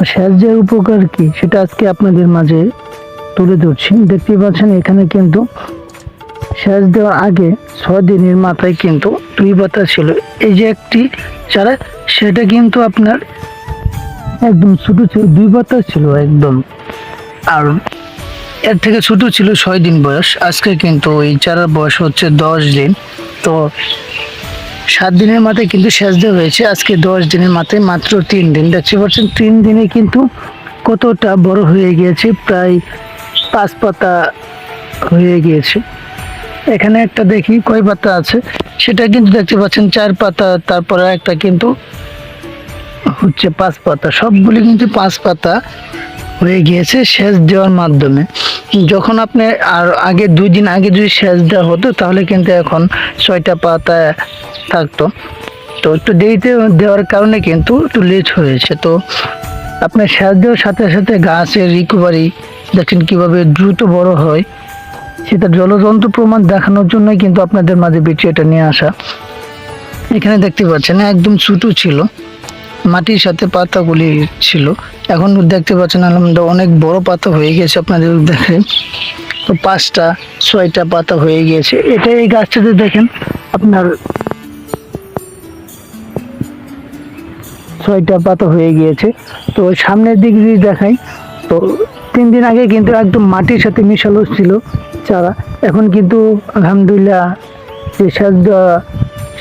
তো সেচের উপকার কি? সেটা আজকে আপনাদের মাঝে তুলে ধরছি। দেখতে পাচ্ছেন, এখানে কিন্তু সেচ দেওয়ার আগে ছয় দিনের মাথায় কিন্তু দুই পাতা ছিল। এই যে একটি চারা, সেটা কিন্তু আপনার একদম ছোটো ছিল, দুই পাতা ছিল একদম। আর এর থেকে ছোট ছিল ছয় দিন বয়স। আজকে কিন্তু এই চারার বয়স হচ্ছে দশ দিন। তো সাত দিনের মাথায় কিন্তু দেওয়া হয়েছে। আজকে দশ দিনের মাথায় মাত্র তিন দিন। দেখতে পাচ্ছেন, তিন দিনে কিন্তু কতটা বড় হয়ে গিয়েছে, প্রায় পাঁচ পাতা হয়ে গিয়েছে। এখানে একটা দেখি, কয় পাতা আছে? সেটা কিন্তু দেখতে পাচ্ছেন, চার পাতা, তারপরে একটা কিন্তু হচ্ছে পাঁচ পাতা। সবগুলি কিন্তু পাঁচ পাতা। হয়ে গিয়েছে সেচ দেওয়ার মাধ্যমে। যখন আপনি আর আগে দুই দিন আগে যদি সেচ দেওয়া হতো, তাহলে কিন্তু এখন ছয়টা পাতা থাকতো। তো একটু দেরিতে দেওয়ার কারণে কিন্তু একটু লেট হয়েছে। তো আপনার সেচ দেওয়ার সাথে সাথে গাছের রিকভারি দেখেন কীভাবে দ্রুত বড় হয়। সেটা জলযন্ত্র প্রমাণ দেখানোর জন্যই কিন্তু আপনাদের মাঝে ভিডিওটা নিয়ে আসা। এখানে দেখতে পাচ্ছেন একদম ছোটো ছিল। মাটির সাথে পাতাগুলি ছিল। এখন দেখতে পাচ্ছেন আলহামদুলিল্লাহ অনেক বড় পাতা হয়ে গেছে, আপনাদের দেখে তো পাঁচটা, ছয়টা পাতা হয়ে গিয়েছে এটা এই গাছটাতে দেখেন, আপনার ছয়টা পাতা হয়ে গিয়েছে। তো সামনের দিক যদি দেখাই, তো তিন দিন আগে কিন্তু একদম মাটির সাথে মিশালো ছিল চারা। এখন কিন্তু আলহামদুলিল্লাহ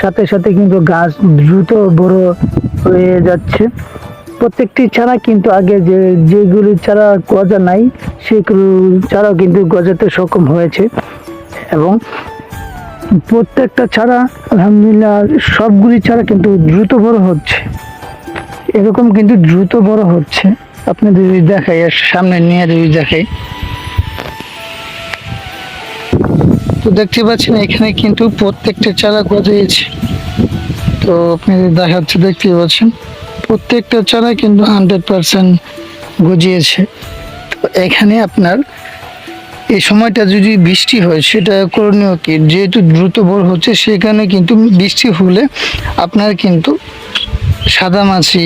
সাথে সাথে কিন্তু গাছ দ্রুত বড় হয়ে যাচ্ছে। প্রত্যেকটি চারা কিন্তু আগে যে, যেগুলি চারা গজা নাই, সেগুলো চারাও কিন্তু গজাতে সক্ষম হয়েছে। এবং প্রত্যেকটা চারা, আলহামদুলিল্লাহ, সবগুলি চারা কিন্তু দ্রুত বড় হচ্ছে। এরকম কিন্তু দ্রুত বড় হচ্ছে। আপনাদের যদি দেখাই, আর সামনে নিয়ে যদি দেখাই। তো দেখতে পাচ্ছেন, এখানে কিন্তু প্রত্যেকটা চারা গজিয়েছে তো আপনাদের দেখাচ্ছে দেখতে পাচ্ছেন। প্রত্যেকটা চারা কিন্তু হান্ড্রেড পার্সেন্ট গজিয়েছে। তো এখানে আপনার এই সময়টা যদি বৃষ্টি হয়, সেটা করণীয় কি? যেহেতু দ্রুত বড় হচ্ছে, সেখানে কিন্তু বৃষ্টি হলে আপনার কিন্তু সাদা মাছি,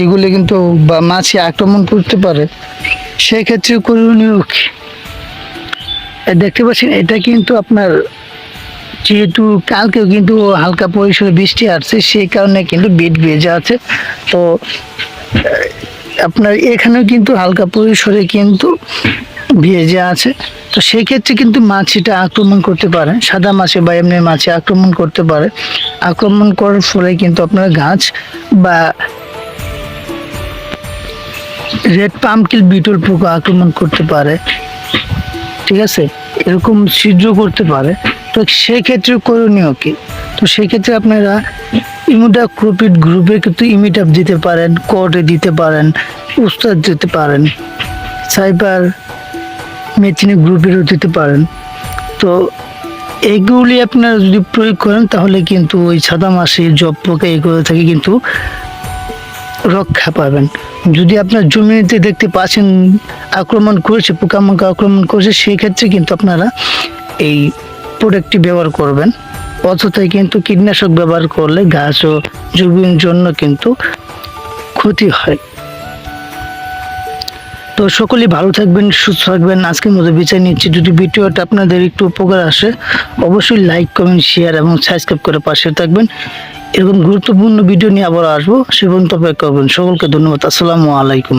এগুলো কিন্তু বা মাছি আক্রমণ করতে পারে। সেক্ষেত্রে করণীয় কি? দেখতে পাচ্ছেন, এটা কিন্তু আপনার যেহেতু কালকেও কিন্তু হালকা পরিসরে বৃষ্টি আসছে, সেই কারণে কিন্তু বিট ভেজা আছে। তো, আপনার এখানেও কিন্তু হালকা পরিসরে কিন্তু ভেজে আছে। তো সেক্ষেত্রে কিন্তু মাছিটা আক্রমণ করতে পারে সাদা মাছে বা এমনি মাছে আক্রমণ করতে পারে আক্রমণ করার ফলে কিন্তু আপনার গাছ বা রেড পামকিল বিটল পোকা আক্রমণ করতে পারে। ঠিক আছে? এরকম ছিদ্র করতে পারে। তো সেক্ষেত্রে করণীয় কি? তো সেক্ষেত্রে আপনারা ইমুডা ক্রোপিড গ্রুপে কিন্তু ইমিটাপ দিতে পারেন কোর্টে দিতে পারেন, উস্তাদ দিতে পারেন, সাইবার মেচিনি গ্রুপেরও দিতে পারেন। তো এগুলি আপনারা যদি প্রয়োগ করেন তাহলে কিন্তু ওই সাদা মাসি জব পোকা এগুলো থেকে কিন্তু রক্ষা পাবেন। যদি আপনার জমিতে দেখতে পাচ্ছেন আক্রমণ করেছে, পোকামাকড় আক্রমণ করেছে সেক্ষেত্রে কিন্তু আপনারা এই প্রোডাক্টটি ব্যবহার করবেন অযথায় কিন্তু কীটনাশক ব্যবহার করলে গাছ ও জমির জন্য কিন্তু ক্ষতি হয়। তো সকলেই ভালো থাকবেন, সুস্থ থাকবেন। আজকের মতো বিচার নিচ্ছি। যদি ভিডিওটা আপনাদের একটু উপকার আসে, অবশ্যই লাইক, কমেন্ট, শেয়ার এবং সাবস্ক্রাইব করে পাশে থাকবেন। এরকম গুরুত্বপূর্ণ ভিডিও নিয়ে আবার আসব। সে পর্যন্ত অপেক্ষা করবেন। সকলকে ধন্যবাদ। আসসালামু আলাইকুম।